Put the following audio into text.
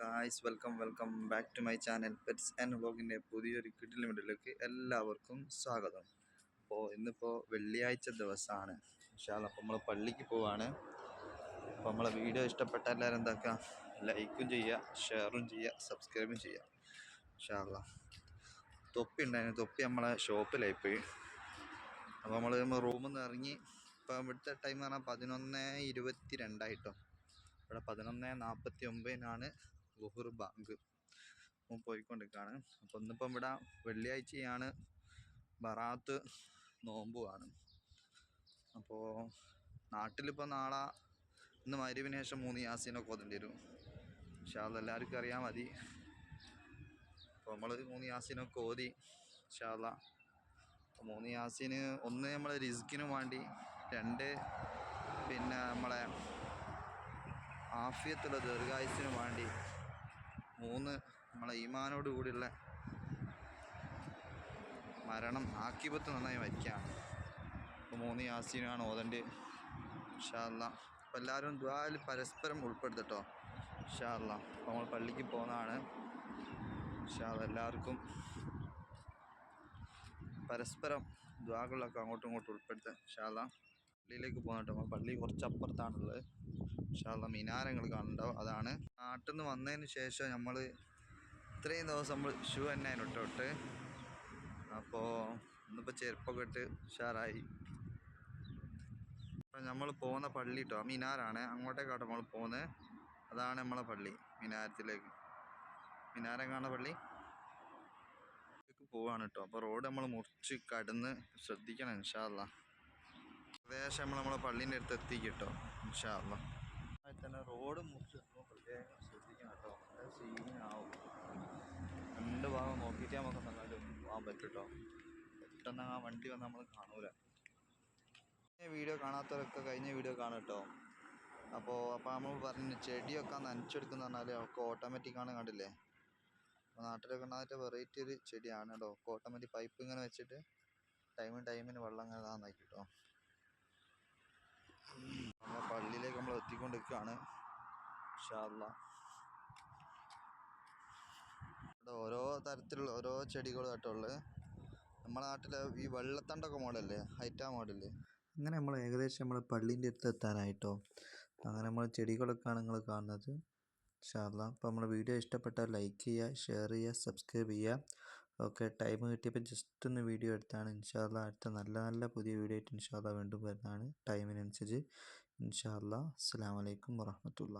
Guys welcome welcome back to my channel pets and വ്ളോഗിന്റെ പുതിയൊരു കിട്ടിലും മിഡിലേക്ക് എല്ലാവർക്കും സ്വാഗതം. അപ്പോൾ ഇന്നിപ്പോൾ വെള്ളിയാഴ്ച ദിവസമാണ് വിശാല അപ്പോൾ നമ്മൾ പള്ളിക്ക് പോവാണ്. അപ്പോൾ നമ്മളെ വീഡിയോ ഇഷ്ടപ്പെട്ട എല്ലാവരും എന്താക്കുക ലൈക്കും ചെയ്യുക ഷെയറും ചെയ്യുക സബ്സ്ക്രൈബും ചെയ്യുക വിശാല തൊപ്പി ഉണ്ടായിരുന്നു. തൊപ്പി നമ്മളെ ഷോപ്പിലായി പോയി. അപ്പോൾ നമ്മൾ റൂമിൽ നിന്ന് ഇറങ്ങി ഇപ്പോൾ ഇവിടുത്തെ ടൈം എന്ന് പറഞ്ഞാൽ പതിനൊന്ന് ഇരുപത്തി രണ്ടായിട്ടോ ഇവിടെ പതിനൊന്ന് നാൽപ്പത്തി ഒമ്പതിനാണ് ലുഹുർ ബാങ്ക് പോയിക്കൊണ്ടിരിക്കുകയാണ്. അപ്പോൾ ഇന്നിപ്പം ഇവിടെ വെള്ളിയാഴ്ചയാണ്. ബറാത്ത് നോമ്പുമാണ് അപ്പോൾ നാട്ടിലിപ്പോൾ നാളെ ഇന്ന് മരുവിന് ശേഷം മൂന്ന് യാസീനൊക്കെ ഓതേണ്ടി വരും. പക്ഷേ അതെല്ലാവർക്കും അറിയാൻ മതി. അപ്പോൾ നമ്മൾ മൂന്ന് യാസീനൊക്കെ ഓതി ഷാല അപ്പോൾ മൂന്ന് യാസീന് ഒന്ന് നമ്മൾ റിസ്ക്കിന് വേണ്ടി രണ്ട് പിന്നെ നമ്മളെ ആഫിയത്തുള്ള ദീർഘായുസിന് വേണ്ടി മൂന്ന് നമ്മളെ ഈമാനോട് കൂടിയുള്ള മരണം ആക്കിപത്ത് നന്നായി മരിക്കുകയാണ് അപ്പോൾ മൂന്ന് യാസീനാണ് ഓതന്റെ ഷാർല അപ്പോൾ എല്ലാവരും ദ്വാൽ പരസ്പരം ഉൾപ്പെടുത്തട്ടോ. ഷാർല അപ്പോൾ നമ്മൾ പള്ളിക്ക് പോകുന്നതാണ്. ഷാർ എല്ലാവർക്കും പരസ്പരം ദ്വാകളൊക്കെ അങ്ങോട്ടും ഇങ്ങോട്ടും ഉൾപ്പെടുത്തുക ഷാല്ല പള്ളിയിലേക്ക് പോകുന്നുണ്ട് നമ്മൾ പള്ളി കുറച്ച് അപ്പുറത്താണുള്ളത് മിനാരങ്ങൾ കാണുന്നുണ്ടാവും. അതാണ്. നാട്ടിൽ നിന്ന് വന്നതിന് ശേഷം നമ്മൾ ഇത്രയും ദിവസം നമ്മൾ ഷൂ തന്നെ ഇട്ടോട്ട് അപ്പോൾ ഇന്നിപ്പോൾ ചെരുപ്പൊക്കെ ഇട്ട് ഉഷാറായി. അപ്പം നമ്മൾ പോകുന്ന പള്ളി കേട്ടോ മിനാറാണ് അങ്ങോട്ടേക്കാട്ടോ നമ്മൾ പോകുന്നത്. അതാണ് നമ്മളെ പള്ളി മിനാരത്തിലേക്ക്. മിനാരം കാണുന്ന പള്ളി? പോവാണ് കേട്ടോ അപ്പോൾ റോഡ് നമ്മൾ മുറിച്ച് കടന്ന് ശ്രദ്ധിക്കണം ഇൻഷാല്ല ഏകദേശം നമ്മൾ നമ്മളെ പള്ളീന്റെ അടുത്ത് എത്തി കേട്ടോ ഇൻഷാല്ല തന്നെ റോഡ് മുറിച്ച് നമ്മൾ പ്രത്യേകം ശ്രദ്ധിക്കണം കേട്ടോ. നല്ല സീനാവും രണ്ട് ഭാഗം നോക്കിയിട്ട് നമുക്ക് നന്നായിട്ട് പോകാൻ പറ്റും കേട്ടോ പെട്ടെന്ന് ആ വണ്ടി വന്ന് നമ്മൾ കാണൂല. വീഡിയോ കാണാത്തവരൊക്കെ കഴിഞ്ഞ വീഡിയോ കാണും കേട്ടോ. അപ്പോൾ അപ്പോൾ നമ്മൾ പറഞ്ഞു ചെടിയൊക്കെ നനച്ചെടുക്കുന്ന പറഞ്ഞാൽ ഒക്കെ ഓട്ടോമാറ്റിക്കാണ് കണ്ടില്ലേ? അപ്പോൾ നാട്ടിലൊക്കെ ഉണ്ടാകുന്ന വെറൈറ്റി ഒരു ചെടിയാണ് കേട്ടോ. ഓട്ടോമാറ്റിക് പൈപ്പ് ഇങ്ങനെ വെച്ചിട്ട് ടൈമിന് ടൈമിന് വെള്ളം ഇങ്ങനെ ഇതാന്നാക്കി കേട്ടോ നമ്മളെ പള്ളിയിലേക്ക് നമ്മൾ ഷാർല ഇവിടെ ഓരോ തരത്തിലുള്ള ഓരോ ചെടികളും ആയിട്ടുള്ളത് നമ്മുടെ നാട്ടിലെ ഈ വെള്ളത്തണ്ടൊക്കെ മോഡല്ലേ ഹൈറ്റാ മോഡൽ. അങ്ങനെ നമ്മൾ ഏകദേശം നമ്മൾ പള്ളീന്റെ അടുത്ത് എത്താനായിട്ടോ. അങ്ങനെ നമ്മൾ ചെടികളൊക്കെയാണ് നിങ്ങൾ കാണുന്നത്. ഷാർല അപ്പോൾ നമ്മുടെ വീഡിയോ ഇഷ്ടപ്പെട്ടാൽ ലൈക്ക് ചെയ്യുക ഷെയർ ചെയ്യുക സബ്സ്ക്രൈബ് ചെയ്യുക. ഓക്കെ ടൈം കിട്ടിയപ്പോൾ ജസ്റ്റ് ഒന്ന് വീഡിയോ എടുത്താണ്. ഇൻഷാല്ല അടുത്ത നല്ല നല്ല പുതിയ വീഡിയോ ആയിട്ട് ഇൻഷാല്ല വീണ്ടും വരുന്നതാണ്. ടൈമിനനുസരിച്ച് ഇൻഷാല്ല അസ്സാം വലൈക്കും വറഹമത്തുള്ള